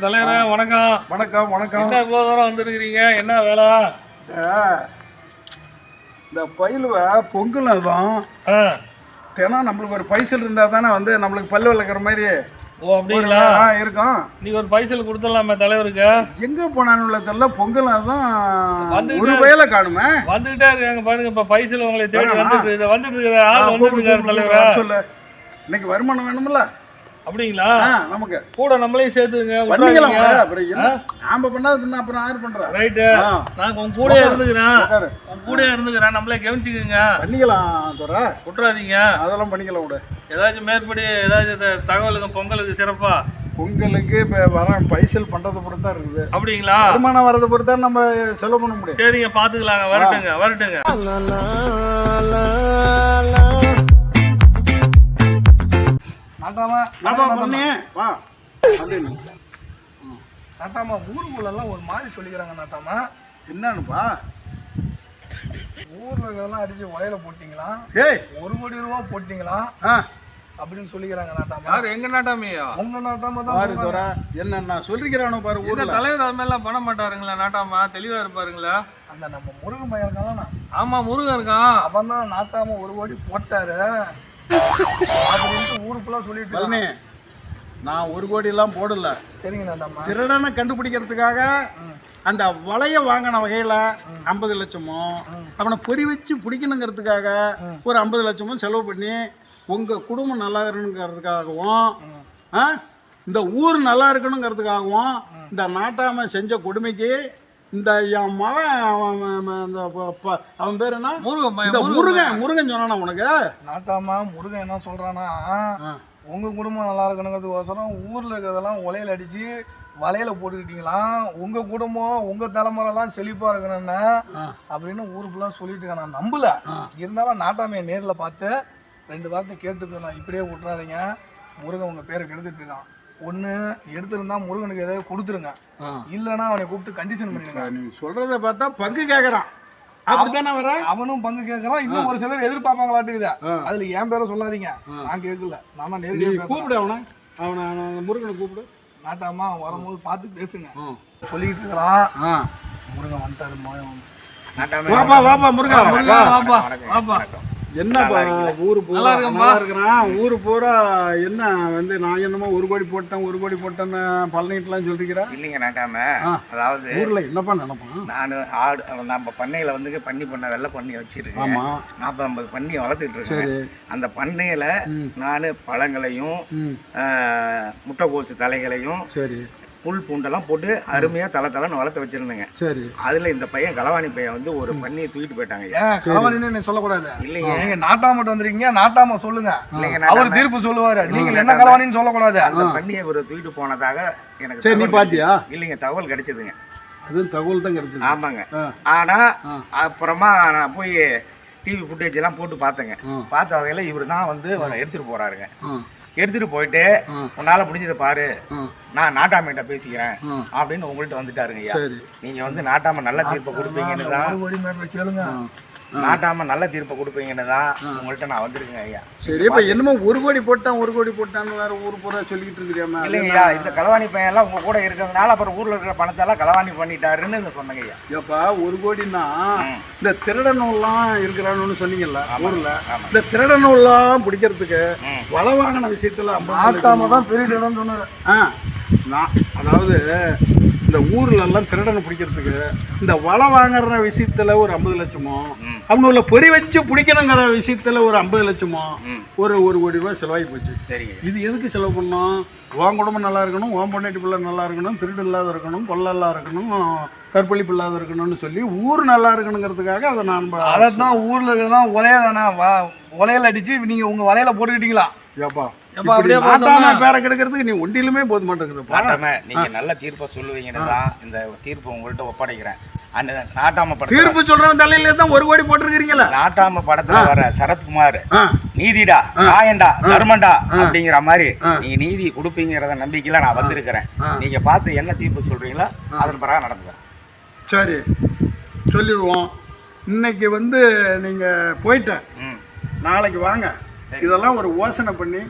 வாங்க தலைவரே வணக்கம். வணக்கம் வணக்கம். என்ன இவ்வளோ தூரம் வந்துருக்கிறீங்க? என்ன வேலை? இந்த- பயிலுவ பொங்கல் ஆ. தினம் நம்மளுக்கு ஒரு பைசல் இருந்தால் தானே வந்து நம்மளுக்கு பல்லு விளக்குற மாதிரி ஓ அப்படிங்களா? இருக்கும். நீங்க ஒரு பைசல் கொடுத்துடலாமே தலைவருக்கு. எங்க போனான்னு தெரியல பொங்கல் தான் வந்துட்டு- ஒரு வயல காணுமே. வந்துகிட்டே இருக்காங்க பாருங்க இப்ப பைசல் உங்களை தேடி? வந்துட்டு வந்துட்டு இருக்கிற ஆள் வந்துட்டு இருக்காரு தலைவரா. இன்னைக்கு வருமானம் வேணும்ல? அப்படிங்களா? நமக்கு. கூட நம்மளையும் சேர்த்துங்க பண்ணிக்கலாம் விட்றாதீங்க. விட. அப்புறம் என்ன? நாம பண்ணாது பின்ன அப்புறம் யாரு பண்றா? ரைட்டு. நான் உங்க கூட இருந்துக்கிறேன். உங்க கூட இருந்துக்கிறேன். நம்மளே கவனிச்சுக்குங்க. பண்ணிக்கலாம் தோற விட்றாதீங்க அதெல்லாம் பண்ணிக்கலாம் விட. ஏதாச்சும் மேற்படி ஏதாச்சும் தகவலுக்கு பொங்கலுக்கு சிறப்பா? பொங்கலுக்கு இப்போ வர பைசல் பண்றதை பொறுத்து தான் இருக்குது. அப்படிங்களா? வருமானம் வரதை பொறுத்து தான் நம்ம செலவு பண்ண முடியும். சரிங்க பாத்துக்கலாங்க. வரட்டுங்க வரட்டுங்க. பண்ணி வா. அப்படின்னு. நாட்டாமா ஊருக்குள்ளெல்லாம் ஒரு மாதிரி சொல்லிக்கிறாங்க நாட்டாமா என்னன்னுப்பா? ஊர்ல இருக்கிறதெல்லாம் அடிச்சு வலையில போட்டீங்களா? ஏய். ஒரு கோடி ரூபா போட்டீங்களா? ஆ. அப்படின்னு சொல்லிக்கிறாங்க நாட்டாமா யாரு? எங்க நாட்டாமையா? உங்க நாட்டாமா பாரு தான் தோற என்ன நான் சொல்லிக்கிறானோ பாரு ஊர்ல. தலைவர் அது மாதிரிலாம் பண்ண மாட்டாருங்களா நாட்டாமா? தெளிவா இருப்பாருங்களா? அந்த நம்ம முருகன் பையன் இருக்கானா? ஆமா முருகன் இருக்கான். அவன் தான் நாட்டாம ஒரு கோடி போட்டாரு. அப்படின்ட்டு ஊருக்குள்ள சொல்லிட்டு பழனி இருக்கான். நான் ஒரு கோடி எல்லாம் போடல சரிங்க திருடனை கண்டுபிடிக்கிறதுக்காக அந்த வலைய வாங்கின வகையில ஐம்பது லட்சமோ அவனை பொறி வச்சு பிடிக்கணுங்கிறதுக்காக ஒரு ஐம்பது லட்சமும் செலவு பண்ணி உங்க குடும்பம் நல்லா இருக்கணுங்கிறதுக்காகவும் ஆ, இந்த ஊர் நல்லா இருக்கணுங்கிறதுக்காகவும் இந்த நாட்டாம செஞ்ச கொடுமைக்கு இந்த என் மகன் அவன் அவன் இந்த அவன் பேர் என்ன? முருகன் இந்த முருகன் முருகன் சொன்னானா உனக்கு? நாட்டாமா முருகன் என்ன சொல்றானா உங்க குடும்பம் நல்லா இருக்கணுங்கிறதுக்கோசரம் ஊர்ல இருக்கிறதெல்லாம் உலையில அடிச்சு வலையில போட்டுக்கிட்டீங்களாம் உங்க குடும்பம் உங்க தலைமுறைலாம் செழிப்பா இருக்கணும்னு அப்படின்னு ஊருக்குள்ள சொல்லிட்டு இருக்கேன். நான் நம்பல. இருந்தாலும் நாட்டாமையை நேர்ல பார்த்து ரெண்டு வார்த்தை கேட்டுக்கோ நான் இப்படியே விட்றாதீங்க முருகன் உங்க பேரை கெடுத்துட்டு இருக்கான். ஒண்ணு எடுத்திருந்தா முருகனுக்கு ஏதாவது கொடுத்துருங்க. இல்லைன்னா அவனை கூப்பிட்டு கண்டிஷன் பண்ணிடுங்க. நீ சொல்றத பார்த்தா பங்கு கேக்குறான். அப்படித்தானே வர அவனும் பங்கு கேட்கறான் இன்னும் ஒரு சிலர் எதிர்பார்ப்பாங்களாட்டுக்குது. அதுல என் பேரை சொல்லாதீங்க. நான் கேட்கல நான் தான் நேரடியாக கூப்பிடு அவனை. அவனை முருகனை கூப்பிடு. நாட்டாமா வரும்போது பார்த்து பேசுங்க. சொல்லிட்டு இருக்கிறான். முருகன் வந்துட்டாரு வாப்பா வாப்பா முருகா. வாப்பா வாப்பா. என்னப்பா ஊரு பூரா நல்லா இருக்கிறான். ஊரு பூரா என்ன வந்து நான் என்னமோ ஒரு கோடி போட்டேன் ஒரு கோடி போட்டேன்னு பழனிட்டுலாம் சொல்லிக்கிறேன் இல்லைங்க ஆ. அதாவது ஊர்ல என்னப்பா நினைப்பான்? நான் ஆடு நம்ம பண்ணையில வந்து பண்ணி பண்ண வெள்ளை பண்ணி வச்சிருக்கேன். ஆமா. நாற்பது ஐம்பது பண்ணி வளர்த்துட்டு இருக்கேன் அந்த பண்ணையில நான் பழங்களையும் முட்டைக்கோசு தலைகளையும் சரி. புல் பூண்டெல்லாம் போட்டு அருமையா தலை தலைன்னு வளர்த்து வச்சிருந்தேங்க. சரி. அதுல இந்த பையன் களவாணி பையன் வந்து ஒரு பண்ணியை தூக்கிட்டு போயிட்டாங்க. நீ சொல்லக்கூடாது. இல்லைங்க. நீங்க நாட்டாம மட்டும் வந்துருக்கீங்க நாட்டாம சொல்லுங்க. இல்லைங்க அவர். தீர்ப்பு சொல்லுவாரு. நீங்க என்ன கலவாணின்னு சொல்லக்கூடாது. அந்த பண்ணியை ஒரு தூக்கிட்டு போனதாக எனக்கு சரி, நீ பாத்தியா? இல்லைங்க தகவல் கிடைச்சதுங்க. அதுவும் தகவல் தான் கிடைச்சது. ஆமாங்க. ஆனா அப்புறமா நான் போய் டிவி ஃபுட்டேஜ் எல்லாம் போட்டு பார்த்தேங்க. பார்த்த வகையில இவர் தான் வந்து எடுத்துட்டு போறாருங்க. எடுத்துட்டு போயிட்டு. உன்னால முடிஞ்சதை பாரு. நான் நாட்டாமைகிட்ட பேசிக்கிறேன். அப்படின்னு உங்கள்கிட்ட வந்துட்டாருங்க ஐயா நீங்க வந்து நாட்டாம நல்ல தீர்ப்பை கொடுப்பீங்கன்னு தான் நாட்டாம நல்ல தீர்ப்பை கொடுப்பீங்கன்னு தான் உங்கள்கிட்ட நான் வந்திருக்கேங்க ஐயா. சரி இப்ப என்னமோ ஒரு கோடி போட்டான் ஒரு கோடி போட்டான்னு வேற ஊர் பூரா சொல்லிக்கிட்டு இருக்கிறியாமா இல்லைங்க ஐயா இந்த களவாணி பையன் எல்லாம் உங்க கூட இருக்கிறதுனால அப்புறம் ஊர்ல இருக்கிற பணத்தை எல்லாம் களவாணி பண்ணிட்டாருன்னு இந்த சொன்னங்க ஐயா. ஏப்பா ஒரு கோடின்னா இந்த திருடனூல்லாம் இருக்கிறான்னு சொன்னீங்கல்ல ஊர்ல. இந்த திருடனூல்லாம் பிடிக்கிறதுக்கு வாங்கின விஷயத்துல ஐம்பது நாட்டாம தான் பெரிய இடம்னு சொன்னாரு. ஆ நான் அதாவது இந்த ஊர்ல எல்லாம் திருடனை பிடிக்கிறதுக்கு இந்த வலை வாங்குற விஷயத்துல ஒரு ஐம்பது லட்சமோ ம். அவனுள்ள பொறி வச்சு பிடிக்கணுங்கிற விஷயத்துல ஒரு ஐம்பது லட்சமோ. ஒரு ஒரு கோடி ரூபாய் செலவாகி போச்சு சரிங்க. இது எதுக்கு செலவு பண்ணோம் உன் குடும்பம் நல்லா இருக்கணும் உன் பொண்டாட்டி பிள்ளை நல்லா இருக்கணும் திருடு இல்லாத இருக்கணும் கொள்ளை இல்லாத இருக்கணும் கற்பழிப்பு இல்லாத இருக்கணும்னு சொல்லி ஊர் நல்லா இருக்கணுங்கிறதுக்காக அதை நான் ப- அதான் ஊர்ல தானே உலையில அடிச்சு நீங்க உங்க வலையில போட்டுக்கிட்டீங்களா ஏப்பா. அப்படியே பார்த்தோம்னா- பேரை கெடுக்கிறதுக்கு நீ ஒண்டிலுமே போத மாட்டேங்குதுப்பா நாட்டாம நீங்க நல்ல தீர்ப்பை சொல்லுவீங்கன்னு தான் இந்த தீர்ப்பை உங்கள்கிட்ட ஒப்படைக்கிறேன். அந்த நாட்டாம படத்துல தீர்ப்பு சொல்றவன் தலையில தான் ஒரு கோடி போட்டிருக்கிறீங்களா. நாட்டாம படத்துல வர சரத்குமார் நீதிடா நியாயண்டா தர்மண்டா அப்படிங்கிற மாதிரி நீங்க நீதி கொடுப்பீங்கிறத நம்பிக்கையில நான் வந்திருக்கிறேன். நீங்க பார்த்து என்ன தீர்ப்பு சொல்றீங்களோ அதன் பிறகு நடந்துக்கிறேன். சரி. சொல்லிடுவோம். இன்னைக்கு வந்து நீங்க போயிட்ட ம். நாளைக்கு வாங்க. இதெல்லாம் ஒரு யோசனை பண்ணி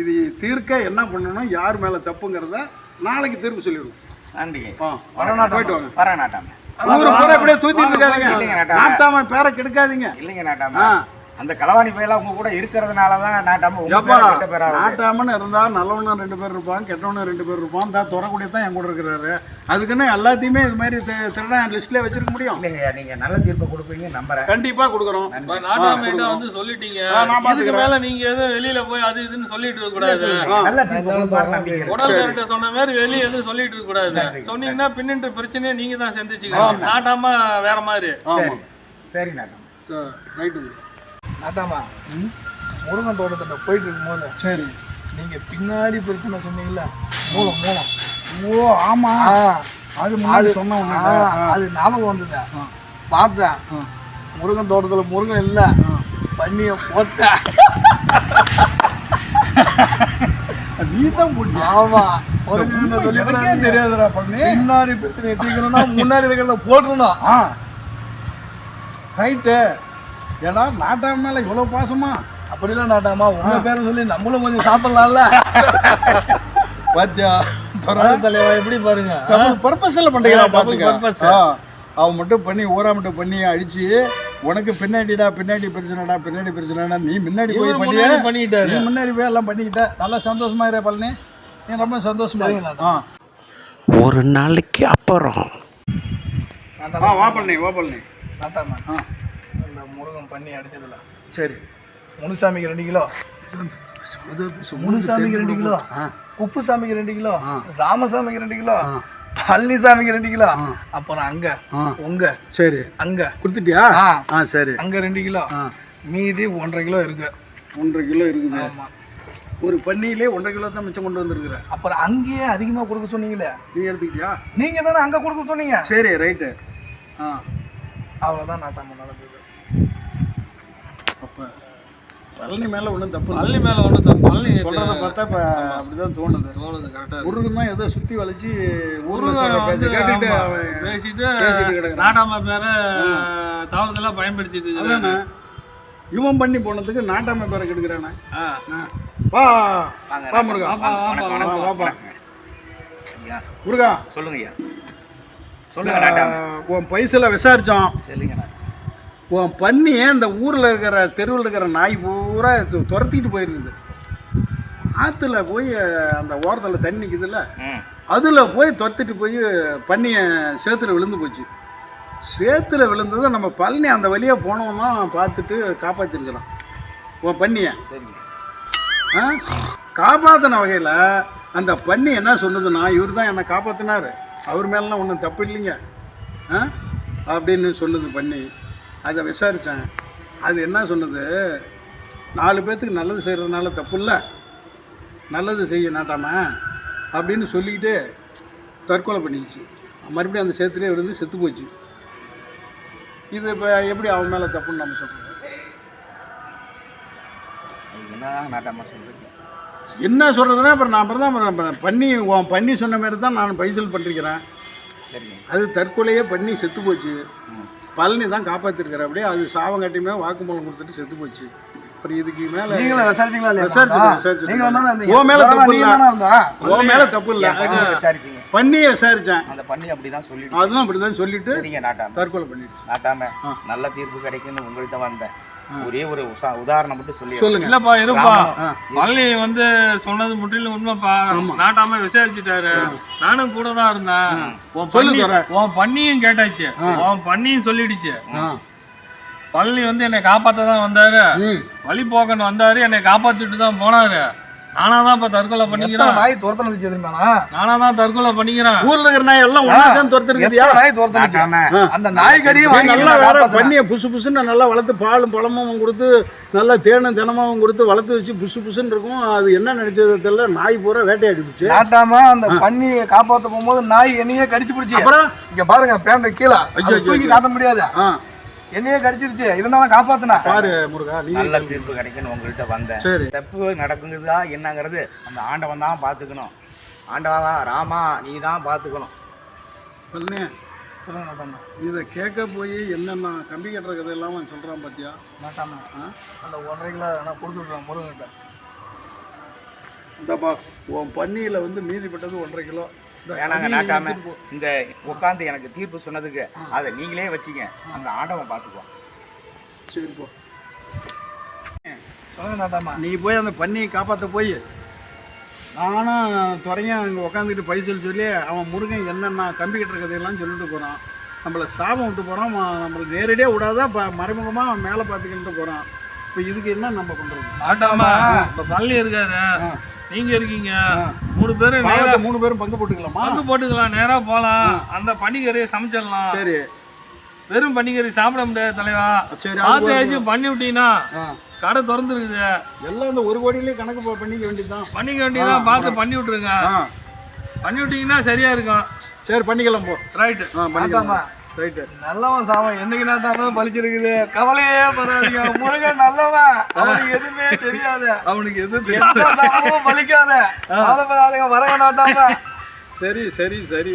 இது தீர்க்க என்ன பண்ணணும் யார் மேலே தப்புங்கிறத நாளைக்கு தீர்ப்பு சொல்லிவிடுவோம் நன்றிங்க. ஆ வரநாட்டாமா. போயிட்டு வாங்க. வர நாட்டாம ஊரு பூரா அப்படியே தூத்திட்டு இருக்காதீங்க. நாட்டாம. பேரை கெடுக்காதீங்க. இல்லைங்க நாட்டாம. அந்த களவாணி பையெல்லாம் உங்க கூட இருக்கிறதுனால தான் நாட்டாம. நாட்டாமன்னு இருந்தா நல்லவனும் ரெண்டு பேர் இருப்பான் கெட்டவனும் ரெண்டு பேர் இருப்பான். தான் துறக்கூடிய தான் என் கூட இருக்கிறாரு. அதுக்குன்னு எல்லாத்தையுமே இது மாதிரி திருடன் லிஸ்ட்ல வச்சிருக்க முடியும். இல்லைங்க நீங்க நல்ல தீர்ப்பு கொடுப்பீங்க நம்புறேன். கண்டிப்பா கொடுக்குறோம். நாட்டாமையிட்ட வந்து சொல்லிட்டீங்க? இதுக்கு பாத்துக்கிறேன். மேல நீங்க எதுவும் வெளியில போய் அது இதுன்னு சொல்லிட்டு இருக்க கூடாது. நல்ல தீர்ப்பு கொடுப்பாரு நம்பிக்கை உடல் கரெக்டா சொன்ன மாதிரி வெளிய எதுவும் சொல்லிட்டு இருக்க கூடாது. சொன்னீங்கன்னா பின்னிட்டு பிரச்சனையை நீங்க தான் சந்திச்சுக்கணும் நாட்டாம வேற மாதிரி. ஆமா. சரி நாட்டாம. ரைட்டு நாட்டாமா முருங்கன் தோட்டத்திட்ட போயிட்டு இருக்கும்போது சரி. நீங்க பின்னாடி பிரச்சனை சொன்னீங்கல்ல மூலம் மூலம் ஓ ஆமா. ஆ, அது முன்னாடி சொன்னவங்க ஆ, அது ஞாபகம் வந்தது. பார்த்தேன். முருகன் தோட்டத்துல முருகன் இல்ல. பண்ணிய போட்ட. நீ தான் போட்டியா? ஆமா. முருகன் சொல்லி எனக்கே தெரியாதுடா பண்ணி. பின்னாடி பிரச்சனை தீக்கணும்னா முன்னாடி இருக்கிறத போட்டுருணும் ரைட்டு ஏடா நாட்டாம மேல இவ்வளவு பாசமா? அப்படிலாம் நாட்டாமா உங்க பேரை சொல்லி நம்மளும் கொஞ்சம் சாப்பிடலாம்ல? பாத்தியா? தலைவா எப்படி பாருங்க பர்பஸ்ல purpose. ஆ. அவன் மட்டும் பண்ணி ஊரா மட்டும் பண்ணி அடிச்சு உனக்கு பின்னாடிடா பின்னாடி பிரச்சனைடா பின்னாடி பிரச்சனைடா நீ முன்னாடி போய் பண்ணிய. பண்ணிட்டாரு நீ முன்னாடி போய் எல்லாம் பண்ணிக்கிட்ட. நல்லா சந்தோஷமா இரு பழனி. நீ ரொம்ப சந்தோஷமா. ஆ. ஒரு நாளைக்கு அப்புறம். ஆ வா பழனி வா பழனி. நாட்டாமா ஆ. முருகன் பண்ணி அடிச்சதுல. சரி. முனுசாமிக்கு ரெண்டு கிலோ. முனுசாமிக்கு ரெண்டு கிலோ. ஆ. குப்புசாமிக்கு ரெண்டு கிலோ. ராமசாமிக்கு ரெண்டு கிலோ. பழனிசாமிக்கு ரெண்டு கிலோ. அப்புறம் அங்க. உங்க. சரி. அங்க. கொடுத்துட்டியா? ஆ. சரி. அங்க ரெண்டு கிலோ. மீதி ஒன்றரை கிலோ இருக்கு. ஒன்றரை கிலோ இருக்குது. ஆமா. ஒரு பன்னியிலே ஒன்றரை கிலோ தான் மிச்சம் கொண்டு வந்திருக்கிற. அப்புறம் அங்கேயே அதிகமா கொடுக்க சொன்னீங்களே. நீ எடுத்துக்கிட்டியா? நீங்க தானே அங்க கொடுக்க சொன்னீங்க. சரி ரைட்டு. ஆ. அவ்வளவுதான் நாட்டாம நடந்தது. அப்போ பழனி மேலே ஒன்றும் தப்பு பழனி மேல ஒண்ணு தப்பு பழனி சொல்கிறத பார்த்தா இப்போ அப்படிதான் தோணுது. தோணுது கரெக்டா முருகன் தான் ஏதோ சுற்றி வளைச்சு கேட்டுட்டு பேசிட்டு. நாட்டாம பேர தவறுதலா பயன்படுத்திட்டு. அதானே? இவன் பண்ணி போனதுக்கு நாட்டாம பேரை கெடுக்கிறானே. வா. வாங்க, வா முருகா. வாப்பா, முருகா. சொல்லுங்க ஐயா சொல்லுங்க உன் பைசில் விசாரித்தோம் நாட்டாம. உன் பண்ணி இந்த ஊரில் இருக்கிற தெருவில் இருக்கிற நாய் பூரா துரத்திட்டு போயிருக்குது? ஆற்றுல போய் அந்த ஓரத்தில் தண்ணி நிற்குதுல்ல அதில் போய் துரத்திட்டு போய் பண்ணியை சேத்துல விழுந்து போச்சு. சேத்துல விழுந்ததை நம்ம பழனி அந்த வழியாக போனோம்னா பார்த்துட்டு காப்பாற்றிருக்கிறோம் உன் பண்ணியை சரிங்க. ஆ? காப்பாற்றின வகையில் அந்த பண்ணி என்ன சொல்லுதுன்னா இவர் தான் என்னை காப்பாற்றினார் அவர் மேலாம் ஒன்றும் தப்பு இல்லைங்க. ஆ? அப்படின்னு சொல்லுது பண்ணி அதை விசாரித்தேன் அது என்ன சொன்னது? நாலு பேர்த்துக்கு நல்லது செய்கிறதுனால தப்பு இல்லை நல்லது செய்ய நாட்டாம அப்படின்னு சொல்லிக்கிட்டு தற்கொலை பண்ணிக்கிச்சு. மறுபடியும் அந்த சேத்துலேயே விழுந்து செத்து போச்சு. இது இப்போ எப்படி அவன் மேலே தப்புன்னு நம்ம சொல்கிறோம் என்ன சொல்கிறதுனா அப்புறம் நான் அப்புறம் தான் பண்ணி உன் பண்ணி சொன்ன மாதிரி தான் நான் பைசல் பண்ணிருக்கிறேன். அது தற்கொலையே பண்ணி செத்து போச்சு. பழனி தான் காப்பாற்றிருக்கிற அப்படியே அது சாவங்காட்டியுமே வாக்குமூலம் கொடுத்துட்டு செத்து போச்சு. அப்புறம் இதுக்கு மேலே நீங்களும் விசாரிச்சீங்களா தானே இருந்தீங்க உன் மேல தப்பு இல்ல. உன் மேலே தப்பு இல்லை. விசாரிச்சீங்க. பண்ணியை விசாரித்தேன் அந்த பண்ணி அப்படிதான் சொல்லிட்டு. அதுவும் அப்படி தான் சொல்லிட்டு சரிங்க நாட்டாம. தற்கொலை பண்ணிடுச்சு. நாட்டாம. ஆ. நல்ல தீர்ப்பு கிடைக்கும்னு உங்கள்கிட்ட வந்தேன். ஒரே ஒரு உதாரணம் மட்டும் சொல்லி சொல்லுங்க. இல்லப்பா இருப்பா. பழனி வந்து சொன்னது முற்றிலும் உண்மைப்பா. நாட்டாம விசாரிச்சுட்டாரு. நானும் கூட தான் இருந்தேன். உன் பண்ணியும் கேட்டாச்சு. உன் பண்ணியும் சொல்லிடுச்சு. பழனி வந்து என்னை காப்பாத்த தான் வந்தாரு. வழி போக்கன் வந்தாரு. என்னை காப்பாத்திட்டு தான் போனாரு. நானா தான் இப்ப தற்கொலை பண்ணிக்கிறேன். நாய் துரத்துனது தெரியுமாண்ணா நானா தான் தற்கொலை பண்ணிக்கிறேன். ஊரில் இருக்கிற நாய் எல்லாம் ஒன்றா சேர்ந்து துரத்துருக்குதியா எத்தனை நாய் நாட்டாம அந்த நாய்க்கடியும் வாங்கி நல்லா வேற. பண்ணியை புசு புசுன்னு நல்லா வளர்த்து பாலும் பழமும் கொடுத்து நல்லா தேனும் தினமும் கொடுத்து வளர்த்து வச்சு புசு புசுன்னு இருக்கும். அது என்ன நினைச்சது தெரியல நாய் பூரா வேட்டையாடிடுச்சு. நாட்டாம அந்த பண்ணியை காப்பாத்த போகும்போது நாய் என்னையே கடிச்சு பிடிச்சி. அப்புறம்? இங்க பாருங்க பேண்ட கீழே. தூக்கி. காட்ட முடியாது. என்னையே கடிச்சிருச்சு. இருந்தாலும் காப்பாத்தினா பாரு முருகா நீ நல்ல தீர்ப்பு கிடைக்கும்னு உங்கள்கிட்ட வந்தேன். சரி. தப்பு நடக்குங்குதா என்னங்கிறது அந்த ஆண்டவன் தான் பார்த்துக்கணும். ஆண்டவா ராமா நீ தான் பார்த்துக்கணும். சொல்லுங்க நாட்டாம இதை கேட்க போய் என்னென்ன கம்பி கட்டுற கதை எல்லாம் அவன் சொல்கிறான் பார்த்தியா நாட்டாம ஆ? அந்த ஒன்றரை கிலோ நான் கொடுத்து விட்றேன் முருகன்கிட்ட. இந்தப்பா உன் பன்னியில் வந்து மீதிப்பட்டது ஒன்றரை கிலோ. வேணாங்க நாட்டாம. இந்த உட்காந்து எனக்கு தீர்ப்பு சொன்னதுக்கு அதை நீங்களே வச்சுங்க. அந்த ஆண்டவன் பார்த்துக்குவான். சரி போ. சொல்லுங்க நாட்டாமா நீ போய் அந்த பன்னியை காப்பாற்ற போய் நானும் துறையும் இங்கே உட்காந்துக்கிட்டு பைசல் சொல்லி அவன் முருகன் என்னென்ன கம்பி கட்டுற கதையெல்லாம் சொல்லிட்டு போகிறான் நம்மளை சாபம் விட்டு போகிறான் நம்மளை நேரடியாக விடாத ப மறைமுகமாக அவன் மேலே பார்த்துக்கிட்டு போகிறான் இப்போ இதுக்கு என்ன நம்ம பண்ணுறது நாட்டாமா இப்ப பள்ளி இருக்காரு. நீங்க இருக்கீங்க. மூணு பேரும் நேரா மூணு பேரும் பங்கு போட்டுக்கலாமா? பங்கு போட்டுக்கலாம் நேரா போலாம். அந்த பனிக்கறியை சமைச்சிடலாம். சரி. வெறும் பனிக்கறி சாப்பிட முடியாது தலைவா. சரி பார்த்து ஏதாச்சும் பண்ணி விட்டீங்கன்னா. கடை திறந்துருக்குது. எல்லாம் இந்த ஒரு கோடியிலே கணக்கு ப- பண்ணிக்க வேண்டியதுதான். பண்ணிக்க வேண்டியதான் பார்த்து பண்ணி விட்டுருங்க பண்ணி விட்டீங்கன்னா சரியா இருக்கும். சரி பண்ணிக்கலாம் போ. ரைட்டு ஆ பண்ணிக்கலாம். ரைட்டு நல்லவன் சாவன் என்னைக்கு நாட்டாம பழிச்சிருக்குது? கவலையே படாதீங்க. முருகன் நல்லவன். அவனுக்கு எதுவுமே தெரியாது. அவனுக்கு எது எந்த சாபமும் பலிக்காத கவலைப்படாதீங்க. வரங்க நாட்டாம சரி சரி சரி.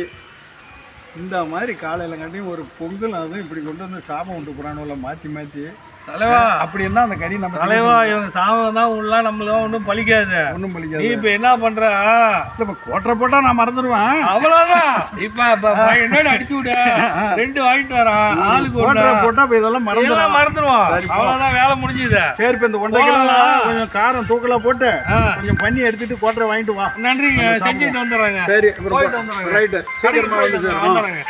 இந்த மாதிரி காலையில் காட்டியும் ஒரு பொங்கல் அதுவும் இப்படி கொண்டு வந்து சாபம் விட்டு போகிறானுல மாற்றி மாற்றி தலைவா. அப்படி என்ன அந்த கறி நம்ம தலைவா இவங்க சாவம் தான் உள்ள நம்மளும் ஒன்றும் பழிக்காது. ஒன்றும் நீ பலிக்காது இப்ப என்ன பண்ற? இப்போ கோட்டரை போட்டால் நான் மறந்துடுவேன் அவ்வளவுதான். இப்ப என்னோட அடிச்சு விட ரெண்டு வாங்கிட்டு வரான் ஆளுக்கு கோட்டரை போட்டால் இப்போ இதெல்லாம் இதெல்லாம் மறந்துடுவேன் மறந்துடுவோம். அவ்வளவுதான் வேலை முடிஞ்சுது. சரி இப்போ இந்த ஒன்றரை கிலோ கொஞ்சம் காரம் தூக்கலாக போட்டு. கொஞ்சம் பண்ணி எடுத்துட்டு கோட்டரை வாங்கிட்டு வா. நன்றிங்க. செஞ்சுட்டு வந்துடுறாங்க. சரி. ரைட்டு சீக்கிரமா வந்து சேரு. ஆ. வந்துடுறேங்க.